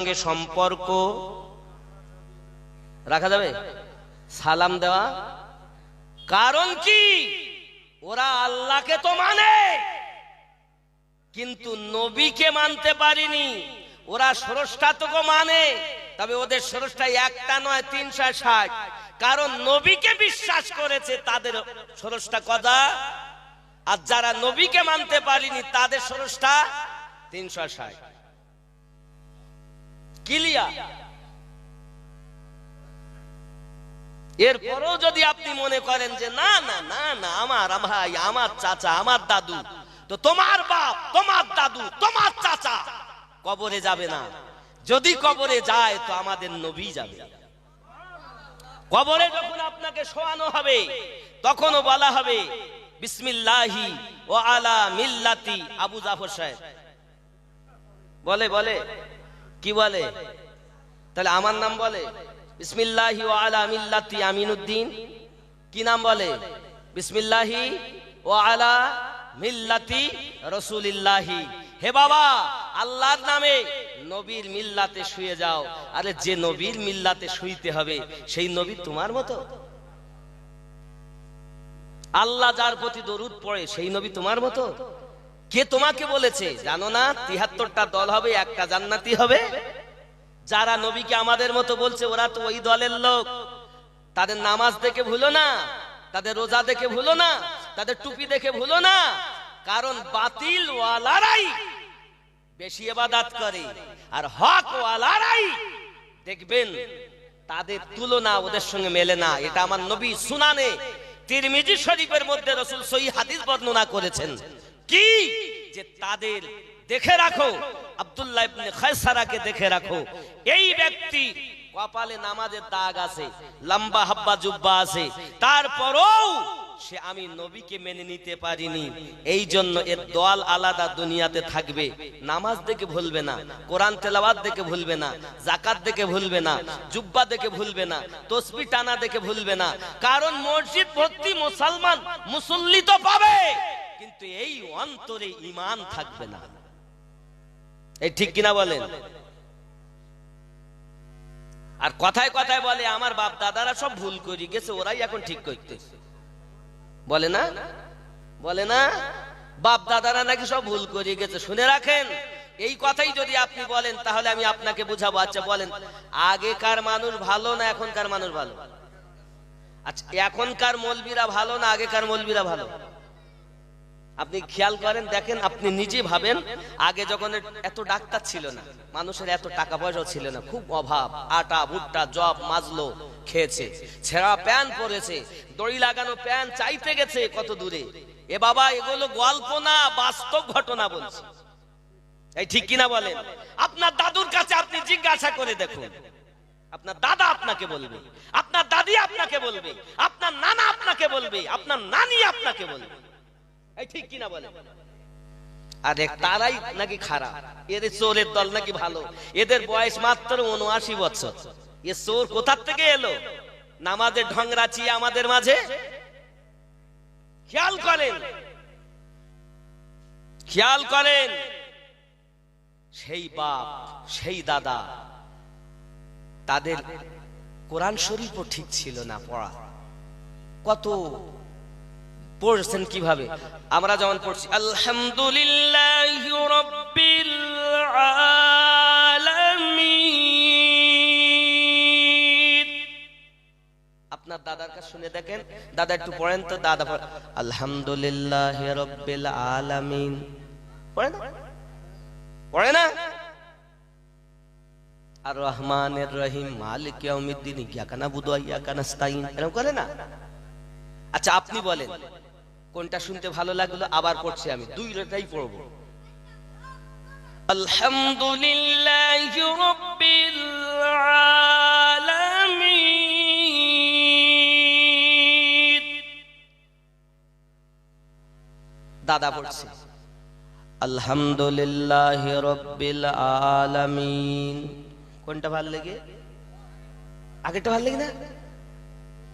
সঙ্গে সম্পর্ক রাখা যাবে? সালাম দেওয়া। কারণ কি? ওরা আল্লাহকে তো মানে। কিন্তু নবীকে মানতে পারিনি। ওরা ষোড়শটা তোকে মানে। তবে ওদের ষোড়শটা একটা নয়, তিনশো ষাট। কারণ নবীকে বিশ্বাস করেছে তাদের ষোড়শটা কথা আর যারা নবীকে মানতে পারিনি, তাদের ষোড়শটা তিনশো ষাট। ক্লিয়ার এরপরও যদি আপনি মনে করেন যে, না না না না, আমার ভাই, আমার চাচা, আমার দাদু, তো তোমার বাপ, তোমার দাদু, তোমার চাচা কবরে যাবে না। যদি কবরে যায়, তো আমাদের নবী যাবে। কবরে যখন আপনাকে শোয়ানো হবে, তখনও বলা হবে, বিসমিল্লাহি ও আলা মিল্লাতি আবু জাফর সাহেব। বলে বলে। কি বলে? তাহলে আমার নাম বলে? বিসমিল্লাহি আলা মিল্লাতি আমিনুদ্দিন। কি নাম বলে? বিসমিল্লাহি ও আলা মিল্লাতি রসুলিল্লাহি। হে বাবা, আল্লাহর নামে নবীর মিল্লাতে শুয়ে যাও। আরে যে নবীর মিল্লাতে শুইতে হবে, সেই নবী তোমার মতো। আল্লাহ যার প্রতি দরুদ পড়ে, সেই নবী তোমার মতো। কে তোমাকে বলেছে? জানো না? তিহাত্তরটা দল হবে, একটা জান্নাতি হবে। যারা নবীকে আমাদের মতো বলছে, ওরা তো ওই দলের লোক। তাদের নামাজ দেখে ভুলো না, তাদের রোজা দেখে ভুলো না, তাদের টুপি দেখে ভুলো না। কারণ বাতিল ওয়ালারাই বেশি এবাদাত করে, আর হক ওয়ালারাই দেখবেন তাদের তুলনা ওদের সঙ্গে মেলে না। এটা আমার নবী সুনানে তিরমিজি শরীফের মধ্যে রসুল সহি হাদিস বর্ণনা করেছেন। কি? যে তাদের দেখে রাখো, আব্দুল্লাহ ইবনে খায়সারাকে দেখে রাখো। এই ব্যক্তি কপালে নামাজের দাগ আছে, লম্বা হাব্বা জুব্বা আছে, তারপরও সে আমি নবীকে মেনে নিতে পারিনি। এই জন্য এর দল আলাদা দুনিয়াতে থাকবে। নামাজ দেখে ভুলবে না, কোরআন তেলাওয়াত দেখে ভুলবে না জাকাত দেখে ভুলবে না, জুব্বা দেখে ভুলবে না, তসবি টানা দেখে ভুলবে না। কারণ মসজিদ ভর্তি মুসলমান মুসল্লি তো পাবে। কিন্তু এই অন্তরে ইমান থাকবে না। এই ঠিক কিনা বলেন? আর কথায় কথায় বলে, আমার বাপ দাদারা সব ভুল করি গেছে, ওরাই এখন ঠিক করতে। বলে না? বলে না? বাপ দাদারা নাকি সব ভুল করে গেছে। শুনে রাখেন, এই কথাই যদি আপনি বলেন, তাহলে আমি আপনাকে বুঝাবো। আচ্ছা বলেন, আগেকার মানুষ ভালো না এখনকার মানুষ ভালো? আচ্ছা এখনকার মলবিরা ভালো না আগেকার মলবিরা ভালো? আপনি খেয়াল করেন, দেখেন, আপনি নিজে ভাবেন, আগে যখন এত ডাক্তার ছিল না, মানুষের এত টাকা পয়সাও ছিল না, খুব অভাব, আটা, ভুট্টা, জব, মাজলো খেয়েছে, ছেঁড়া প্যান পরেছে, দড়ি লাগানো প্যান চাইতে গেছে কত দূরে। এ বাবা, এগুলো গল্প না, বাস্তব ঘটনা বলছে। এই ঠিক কিনা বলেন? আপনার দাদুর কাছে আপনি জিজ্ঞাসা করে দেখুন। আপনার দাদা আপনাকে বলবে, আপনার দাদি আপনাকে বলবে, আপনার নানা আপনাকে বলবে, আপনার নানি আপনাকে বলবে। ঠিক কিনা বলে? তারাই নাকি খারাপ। এদের চোরের দল নাকি ভালো। এদের বয়স মাত্র উনআশি বছর। এ চোর কোথার থেকে এলো? নামাজের আমাদের মাঝে? খেয়াল করেন। খেয়াল করেন। সেই বাপ, সেই দাদা, তাদের কোরআন শরীফও ঠিক ছিল না পড়া। কত পড়ছেন কীভাবে? আমরা যেমন পড়ছি আলহামদুলিল্লাহ আর রহিম বুদু না? আচ্ছা আপনি বলেন কোনটা শুনতে ভালো লাগল? আবার পড়ছি আমি। দুই দুইটাই পড়ব। আলহামদুলিল্লাহ রব্বিল আলামিন। দাদা পড়ছে। আলহামদুলিল্লাহ রব্বিল আলামিন। কোনটা ভালো লাগে? আগেটা ভালো লাগে না?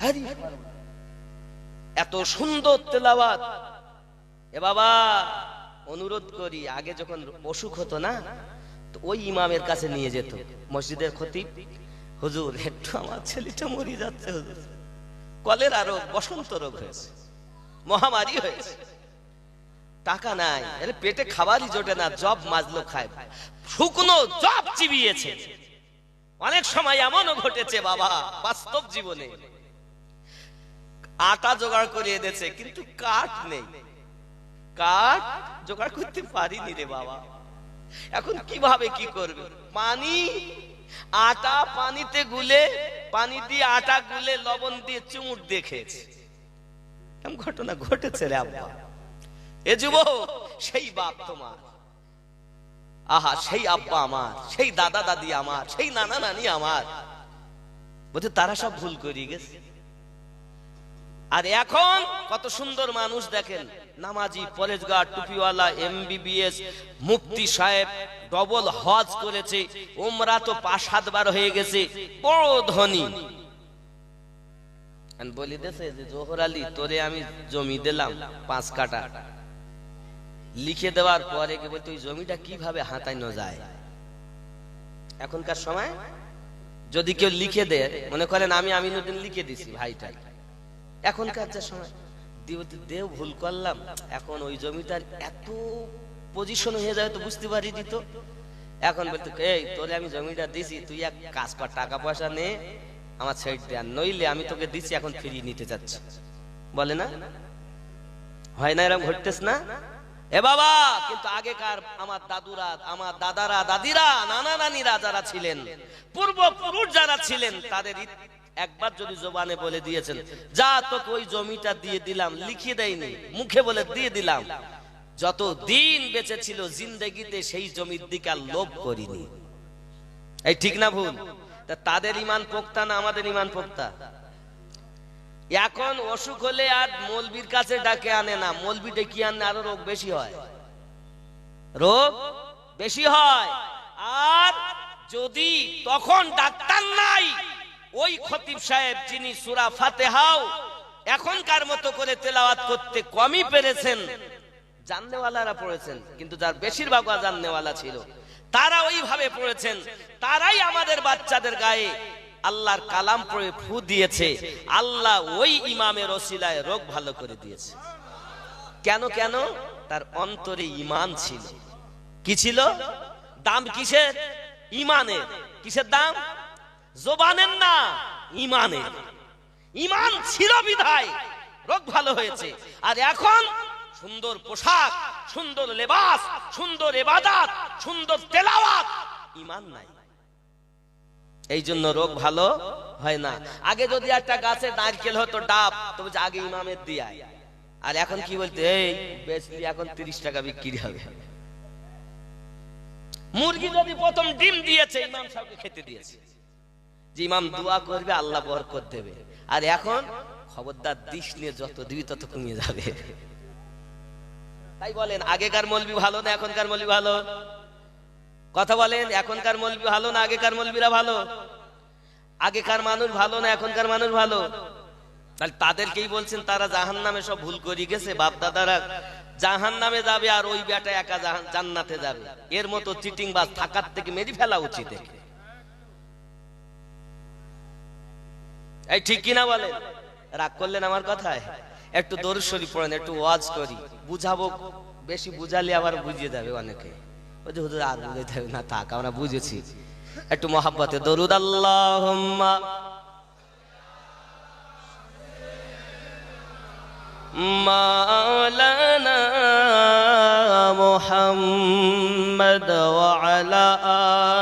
হ্যাঁ এত সুন্দর তেলাওয়াত। এ বাবা, অনুরোধ করি, আগে যখন অসুখ হতো না, তো ওই ইমামের কাছে নিয়ে যেত, মসজিদের খতিব। হুজুর, একটু আমার ছেলেটা মরে যাচ্ছে, হুজুর। কলেরা রোগ বসন্ত রোগ হয়েছে, মহামারী হয়েছে। টাকা নাই পেটে খাবারই জোটে না, জব মাজলো খায়। শুকনো জব চিবিয়েছে। অনেক সময় এমনও ঘটেছে, বাবা, বাস্তব জীবনে। আটা জোগাড় করে এনেছে কিন্তু কাঠ নেই। কাঠ জোগাড় করতে পারিনি রে বাবা। এখন কীভাবে কি করবে? পানি, আটা পানিতে গুলে, পানি দিয়ে আটা গুলে, লবণ দিয়ে চুমুট দিয়ে খেয়েছে। ঘটনা ঘটেছে রে আব্বা। এ যুব সেই বাপ তোমার। আহা, সেই আব্বা আমার, সেই দাদা দাদি আমার, সেই নানা নানি আমার। বলতে তারা সব ভুল করিয়ে গেছে। আর এখন কত সুন্দর মানুষ দেখেন, নামাজি পরেজগার টুপিওয়ালা, এমবিবিএস, মুফতি সাহেব ডবল হজ করেছে ওমরা তো পাঁচ সাতবার হয়ে গেছে, বড় ধনী। বলি দেশে যে, জোহর আলী, তোরে আমি জমি দিলাম পাঁচ কাটা লিখে দেওয়ার পরে কি বলতো, ওই জমিটা কীভাবে হাতানো যায়? এখনকার সময় যদি কেউ লিখে দেয়, মনে করেন আমি আমিনুদ্দিন লিখে দিছি ভাইটা এখনকার যে সময়। দেও ভুল করলাম, এখন ওই জমিটার এত পজিশন হয়ে যাবে তো বুঝতে পারি দিত এখন বলতো, এই, তোরে আমি জমিটা দিছি, তুই এক কাজ কর টাকা পয়সা নে, আমার ছেড়ে আর নইলে আমি তোকে দিছি, এখন ফিরিয়ে নিতে চাচ্ছি। বলে না? হয় না এরকম ঘটতেস না? এ বাবা, কিন্তু আগেকার আমার দাদুরা, আমার দাদারা, দাদিরা নানা নানিরা যারা ছিলেন, পূর্বপুরুষ যারা ছিলেন, তাদের একবার যদি জবানে বলে দিয়েছেন, যা তোকে ওই জমিটা দিয়ে দিলাম লিখিয়ে দেয়নি, মুখে বলে দিয়ে দিলাম। যত দিন বেঁচে ছিল জিন্দেগিতে সেই জমির দিকে আর লোভ করিনি। এই ঠিক না ভুল? তা তাদের ইমান পোক্তা না আমাদের ইমান পোক্তা? এখন অসুখ হলে আর মলবির কাছে ডাকে আনে না মলবি ডেকে আনে আরও রোগ বেশি হয়? রোগ বেশি হয়। আর যদি তখন ডাক্তার নাই ওই খতিব সাহেব যিনি সুরা ফাতেহাও এখনকার মতো করে তেলাওয়াত করতে কমই পেরেছেন। জাননেওয়ালারা পড়েছেন, কিন্তু যার বেশিরভাগ জাননেওয়ালা ছিল। তারা ওইভাবে পড়েছেন, তারাই আমাদের বাচ্চাদের গায়ে আল্লাহর কালাম পড়ে ফু দিয়েছে। আল্লাহ ওই ইমামের ওসিলায় রোগ ভালো করে দিয়েছে। কেন কেন? তার অন্তরে ইমান ছিল। কি ছিল? দাম কিসের? ইমানের কিসের দাম? জোবানের না ইমানের ইমান ছিল বিধায়, রোগ ভালো হয়েছে। আর এখন সুন্দর পোশাক, সুন্দর লেবাস, সুন্দর এবাদাত, সুন্দর তেলাওয়াত ইমান নাই। এই জন্য রোগ ভালো হয় না। আগে যদি একটা গাছে নারকেল হতো ডাব, তবে আগে ইমামের দিয়ে আর এখন কি বলতে, এই বেশি এখন তিরিশ টাকা বিক্রি হবে। মুরগি যদি প্রথম ডিম দিয়েছে, ইমাম সাহেবকে খেতে দিয়েছে। যে ইমাম দোয়া করবে, আল্লাহ বরকত দেবে। আর এখন খবরদার দিস নিয়ে যত দিবি তত কমিয়ে যাবে। তাই বলেন, আগেকার মলবি ভালো না এখনকার মলবি ভালো? কথা বলেন, এখনকার মলবি ভালো না আগেকার মলবিরা ভালো? আগেকার মানুষ ভালো না এখনকার মানুষ ভালো? তাহলে তাদেরকেই বলছেন, তারা জাহান নামে সব ভুল করে গেছে বাপ দাদারা জাহান নামে যাবে আর ওই বেটা একা জান্নাতে যাবে। এর মতো চিটিং বাস থাকার থেকে মেরে ফেলা উচিত এই ঠিক কিনা বলে রাগ করলেন আমার কথায়? একটু দরুশ্বরী পড়েন, একটু ওয়াজ করি। বুঝাবো, বেশি বুঝালে আবার বুঝিয়ে দেবে অনেকে। ওই যে হুজুর আর বুঝে দেবে না, থাক, আমরা বুঝেছি। একটু মহাব্বতে দরুদ আল্লাহ মাওলানা মোহাম্মদ ওয়ালা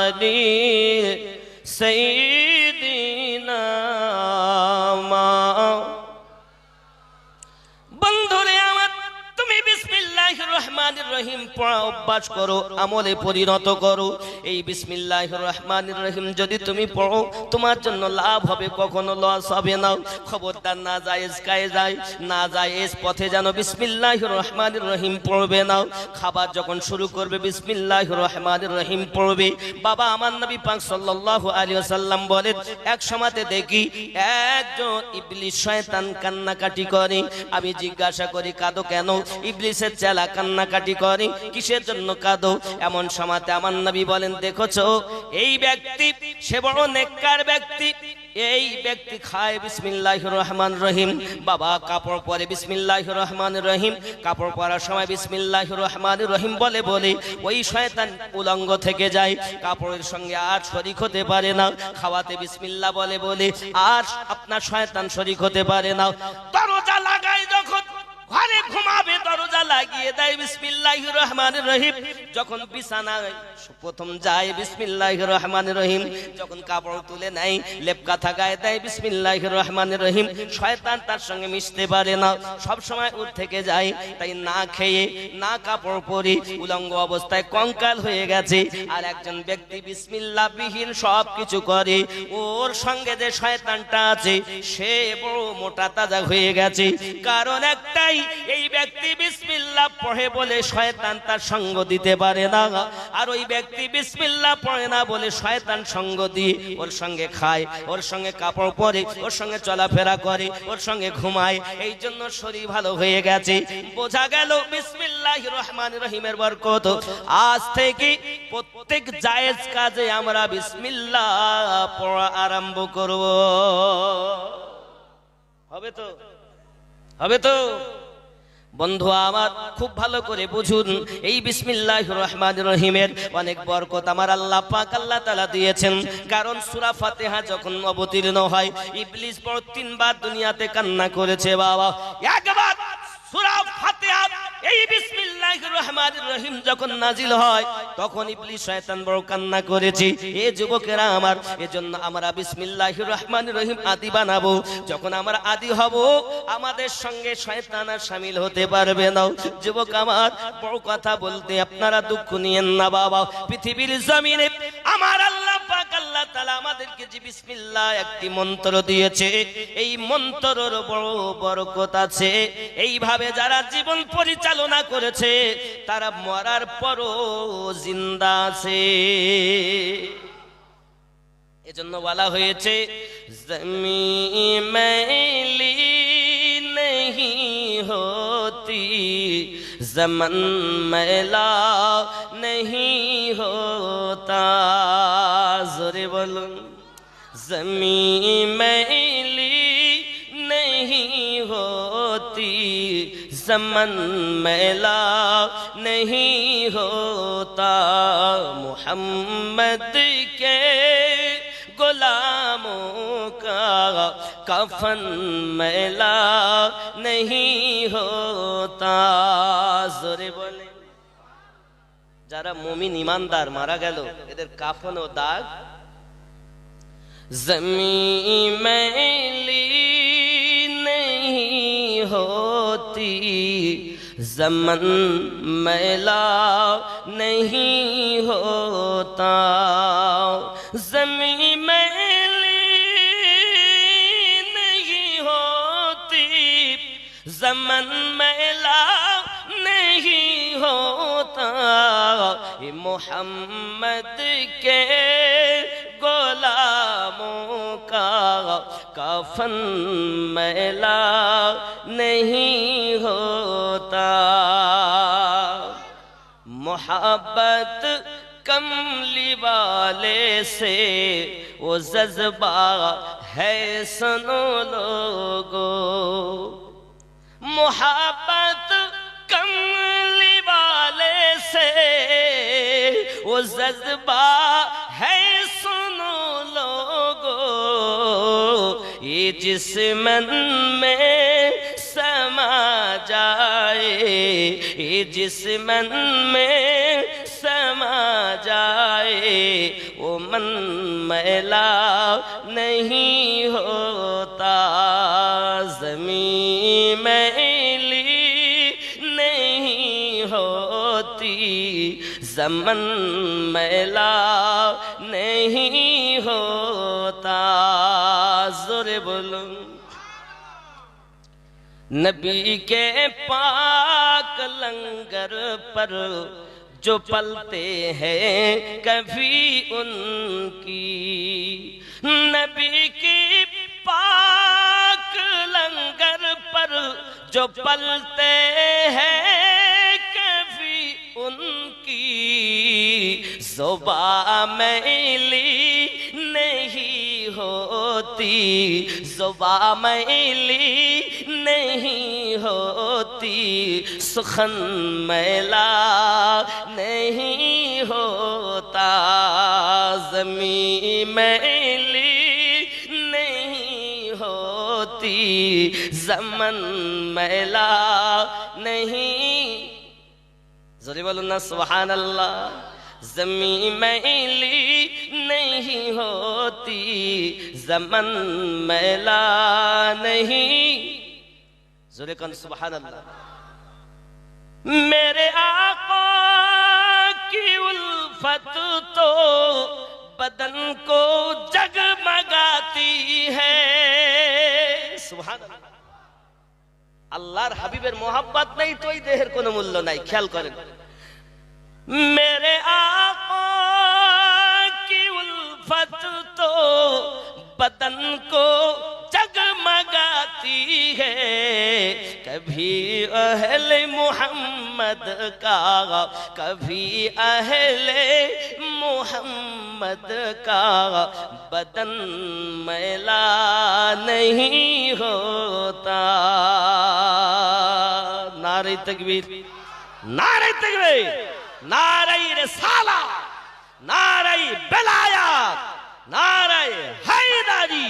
আলী সেই অভ্যাস করো, আমলে পরিণত করো। এই বিসমিল্লাহির রহমানির রহিম, যদি তুমি পড়ো, তোমার জন্য লাভ হবে, কখনো লস হবে না। খবরদার না জায়েজ কায়ে যায়, না জায়েজ পথে যেন বিসমিল্লাহির রহমানির রহিম পড়বে না। খাবার যখন শুরু করবে, বিসমিল্লাহির রহমানির রহিম পড়বে। বাবা আমার নবী পাক সাল্লাল্লাহু আলাইহি ওয়াসাল্লাম বলেন, এক সময়তে দেখি একজন ইবলিস শয়তান কান্নাকাটি করে। আমি জিজ্ঞাসা করি, কাঁদো কেন? ইবলিসের চেলা কান্নাকাটি করে, কিসের কাঁদো। এমন সমাতে আমার নবী বলেন, দেখছ, এই ব্যক্তি, সে বড় নেককার ব্যক্তি। এই ব্যক্তি খায় বিসমিল্লাহ রহমান রহিম। বাবা, কাপড় পরে বিসমিল্লাহ রহমান রহিম। কাপড় পরার সময় বিসমিল্লাহ রহমান রহিম বলে বলে, ওই শয়তান উলঙ্গ থেকে যায়। কাপড়ের সঙ্গে আর শরিক হতে পারে না। খাওয়াতে বিসমিল্লাহ বলে বলে, আর আপনার শয়তান শরিক হতে পারে না। দরজা লাগায় যখন ঘরে ঘুমাবে দরজা লাগিয়ে দেয় বিসমিল্লাহ রহমান রহিম। যখন বিছানায় প্রথম যায় বিসমিল্লাহ রহমান রহিম। যখন কাপড় তুলে নেয়, লেপকা থাকায় দেয় বিসমিল্লাহ রহমান রহিম। শয়তান তার সঙ্গে মিশতে পারে না। সব সময় উঠ থেকে যায়, তাই না খেয়ে, না কাপড় পরে, উলঙ্গ অবস্থায় কঙ্কাল হয়ে গেছে। আর একজন ব্যক্তি বিসমিল্লাহ বিহীন সব কিছু করে। ওর সঙ্গে যে শয়তানটা আছে, সে বড় মোটা তাজা হয়ে গেছে। কারণ একটাই, এই ব্যক্তি বিসমিল্লাহ পড়ে বলে শয়তান তার সঙ্গ দিতে পারে না। আর ওই ব্যক্তি বিসমিল্লাহ পড়ে না বলে শয়তান সঙ্গ দিয়ে ওর সঙ্গে খায়, ওর সঙ্গে কাপড় পরে, ওর সঙ্গে চলাফেরা করে, ওর সঙ্গে ঘুমায়। এই জন্য শরীর ভালো হয়ে গেছে। বোঝা গেল বিসমিল্লাহ রহমান রহিমের বরকত। আজ থেকে প্রত্যেক জায়েজ কাজে আমরা বিসমিল্লাহ পড়া আরম্ভ করব। হবে তো? হবে তো? বন্ধু আমার, খুব ভালো করে বুঝুন, এই বিসমিল্লাহ রহমান রহিমের অনেক বরকত আমার আল্লাহ পাক আল্লাহ তালা দিয়েছেন। কারণ সুরা ফাতেহা যখন অবতীর্ণ হয়, ইবলিস বড় তিনবার দুনিয়াতে কান্না করেছে, বাবা। একবার সুরা ফাতিহা এই বিসমিল্লাহির রহমানির রহিম যখন নাজিল হয়, তখন ইবলিস শয়তান বড় কান্না এ যুবকেরা আমার, এজন্য আমরা রহিম আদি বানাবো। যখন আমরা আদি হব, আমাদের সঙ্গে শয়তান আর হতে পারবে না। যুবক আমার, বড় কথা বলতে আপনারা দুঃখ নিয়েন না বাবা। পৃথিবীর জমিনে আমার আল্লাহ পাক, আল্লাহ তাআলা আমাদেরকে যে বিসমিল্লাহ একটি মন্ত্র দিয়েছে, এই মন্ত্রর বড় বরকত আছে। এইভাবে যারা জীবন পরিচালনা চালনা করেছে, তারা মরার পরও জিন্দা আছে। এজন্য বলা হয়েছে জমি মেলি নেই হতি, জমন মেলা নেই হতা। বল জমি মেলি নেই হো होती जमन मैला नहीं होता मोहम्मद के गुलामों का कफन मैला नहीं होता জোরে বলে যারা মুমিন ইমানদার মারা গেল এদের কাফন ও দাগ जमी मैली ہوتی۔ زمن میلا نہیں ہوتا۔ زمین میلی نہیں ہوتی۔ زمن میلا نہیں ہوتا۔ محمد کے غلاموں کا کفن میلا نہیں ہوتا۔ محبت کملی والے سے وہ جذبہ ہے سنو لوگو۔ محبت کملی والے سے وہ جذبہ یہ جس من میں سما جائے یہ جس من میں سما جائے۔ وہ من میلا نہیں ہوتا، زمین میلی نہیں ہوتی۔ زمن میلا نہیں ہوتا۔ জোরে বলুন نبی کے پاک لنگر پر جو پلتے ہیں کبھی ان کی۔ نبی کی پاک لنگر پر جو پلتے ہیں کبھی ان کی۔ زبا میلی نہیں ہو ہوتی زباں میلی نہیں ہوتی، سخن میلا نہیں ہوتا، زمین میلی نہیں ہوتی، زمن میلا نہیں۔ ضرب اللہ سبحان اللہ۔ জমি मैली नहीं होती जमन मैला नहीं জোরে কন সুবহান আল্লাহ मेरे आका की उल्फत तो बदन को जगमगाती है सुभान अल्लाह। আল্লাহর হাবিবের মোহাব্বত নেই তো এই দেহের কোনো মূল্য নাই খেয়াল করেন میرے آقا کی الفت تو بدن کو جگمگاتی ہے۔ کبھی اہل محمد کا، کبھی اہل محمد کا۔ بدن میلا نہیں ہوتا۔ نعرہ تکبیر۔ نعرہ تکبیر۔ নারাই রেসালা নারাই বেলায়াত নারাই হাইদারি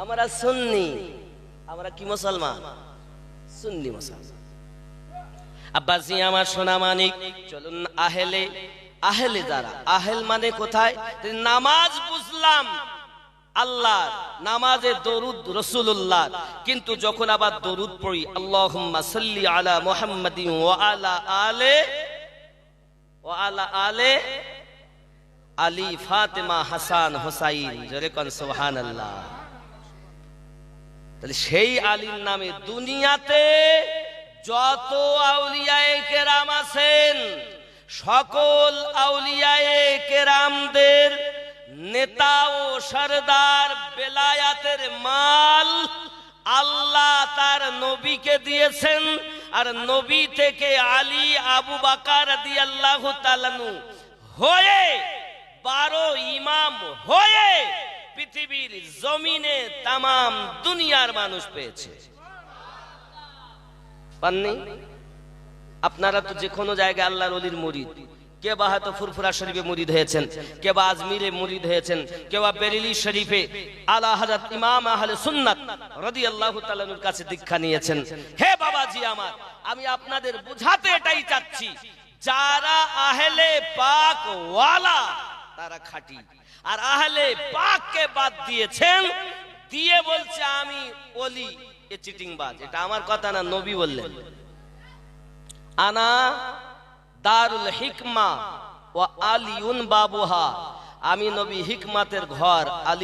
আমরা সুন্নি, আমরা কি মুসলমান? সুন্নি মুসলমান। আব্বাসি আমার সোনা মানিক, চলুন আহেলে আহেলে যারা। আহেল মানে কোথায়? নামাজ বুঝলাম। আল্লাহ নামাজে দরুদ রসুল্লাহ কিন্তু যখন আবার দরুদ পড়ি, আল্লাহুম্মা সাল্লি আলা মুহাম্মাদিন ওয়া আলা আলে, ওয়া আলা আলে আলী ফাতেমা হাসান হোসাইন। জোরে সোহান আল্লাহ তাহলে সেই আলীর নামে দুনিয়াতে যত আউলিয়ায়ে কেরাম আছেন, সকল আউলিয়ায়ে কেরামদের নেতা ও সরদার বেলায়াতের মাল আল্লাহ তার নবীকে দিয়েছেন। আর নবী থেকে আলী আবু বাকার আল্লাহ হয়ে, বারো ইমাম হয়ে পৃথিবীর জমিনে তামাম দুনিয়ার মানুষ পেয়েছে। পাননি? আপনারা তো যে কোনো জায়গায় আল্লাহর অলির মুরিদ। কে বা হয়তো ফুরফুরা শরীফে মুরিদ হয়েছেন, কে বা আজমিরে মুরিদ হয়েছেন, কে বা বেরিলি শরীফে আলা হযরত ইমাম আহলে সুন্নাত রাদিয়াল্লাহু তাআলার কাছে দীক্ষা নিয়েছেন। হে বাবাজি আমার, আমি আপনাদের বুঝাতে এটাই চাচ্ছি, যারা আহলে পাক ওয়ালা, তারা খাঁটি। আর আহলে পাককে বাদ দিয়েছেন, দিয়ে বলছে আমি ওলি, এ চিটিংবাজ। এটা আমার কথা না, নবী বললেন। আনা দারুল হিকমা ও আলিউন বাবুহা। আমি নবী হিকমাতের ঘর আলী